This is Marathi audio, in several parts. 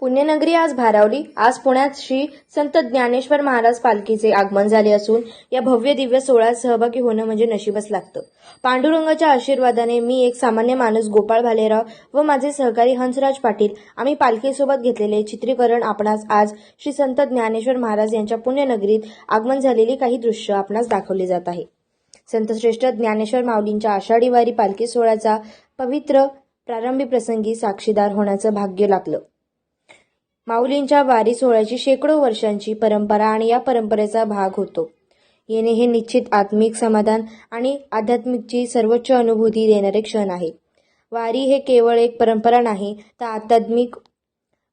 पुण्यनगरी आज भारावली. आज पुण्यात श्री संत ज्ञानेश्वर महाराज पालखीचे आगमन झाले असून या भव्य दिव्य सोहळ्यात सहभागी होणं म्हणजे नशीबच लागतं. पांडुरंगाच्या आशीर्वादाने मी एक सामान्य माणूस गोपाळ भालेराव व माझे सहकारी हंसराज पाटील आम्ही पालखीसोबत घेतलेले चित्रीकरण आपणास आज श्री संत ज्ञानेश्वर महाराज यांच्या पुण्यनगरीत आगमन झालेली काही दृश्य आपणास दाखवले जात आहे. संतश्रेष्ठ ज्ञानेश्वर माऊलींच्या आषाढी वारी पालखी सोहळ्याचा पवित्र प्रारंभी प्रसंगी साक्षीदार होण्याचं भाग्य लागलं माऊलींच्या वारी सोहळ्याची शेकडो वर्षांची परंपरा आणि या परंपरेचा भाग होतो. येणे हे निश्चित आत्मिक समाधान आणि आध्यात्मिकची सर्वोच्च अनुभूती देणारे क्षण आहे. वारी हे केवळ एक परंपरा नाही तर आध्यात्मिक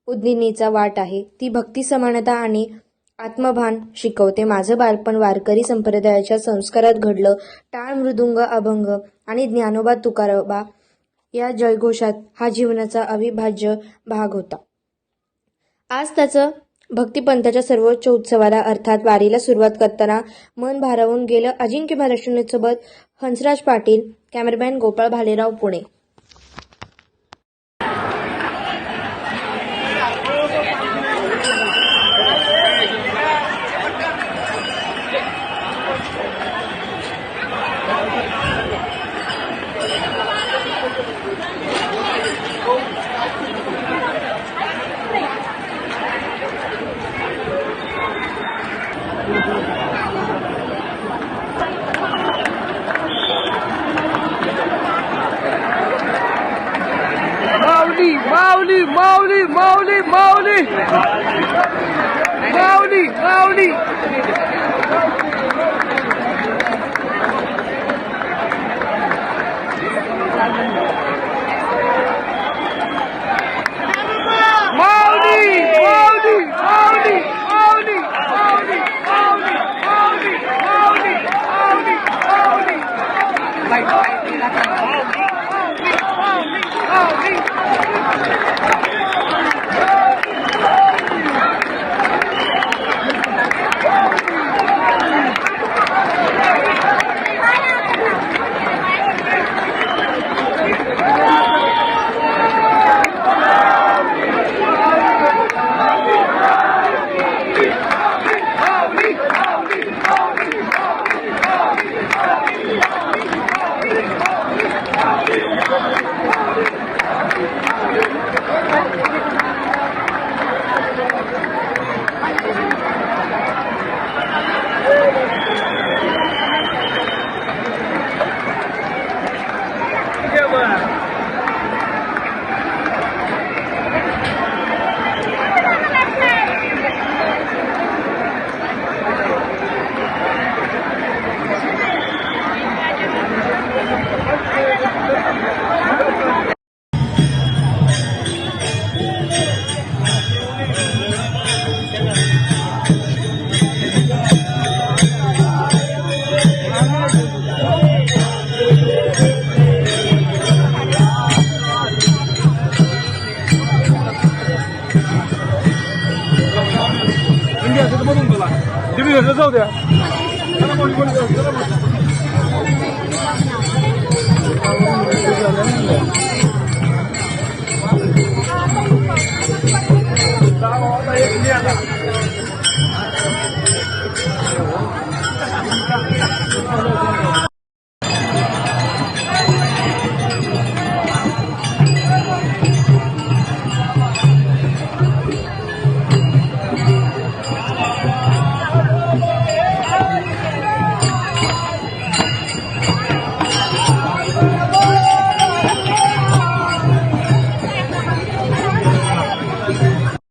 उद्दिनीचा वाट आहे. ती भक्ती समानता आणि आत्मभान शिकवते. माझं बालपण वारकरी संप्रदायाच्या संस्कारात घडलं. टाळ मृदुंग अभंग आणि ज्ञानोबा तुकारोबा या जयघोषात हा जीवनाचा अविभाज्य भाग होता. आज त्याचं भक्तिपंथाच्या सर्वोच्च उत्सवाला अर्थात वारीला सुरुवात करताना मन भारावून गेलं अजिंक्य महाराष्ट्र सोबत Hansraj Patil cameraman Gopal Bhalerao Pune. Mauli! Mauli! Mauli! Like घट म्हणून तुला तुम्ही घट जाऊ द्या. चला बोल बोल चला बोल.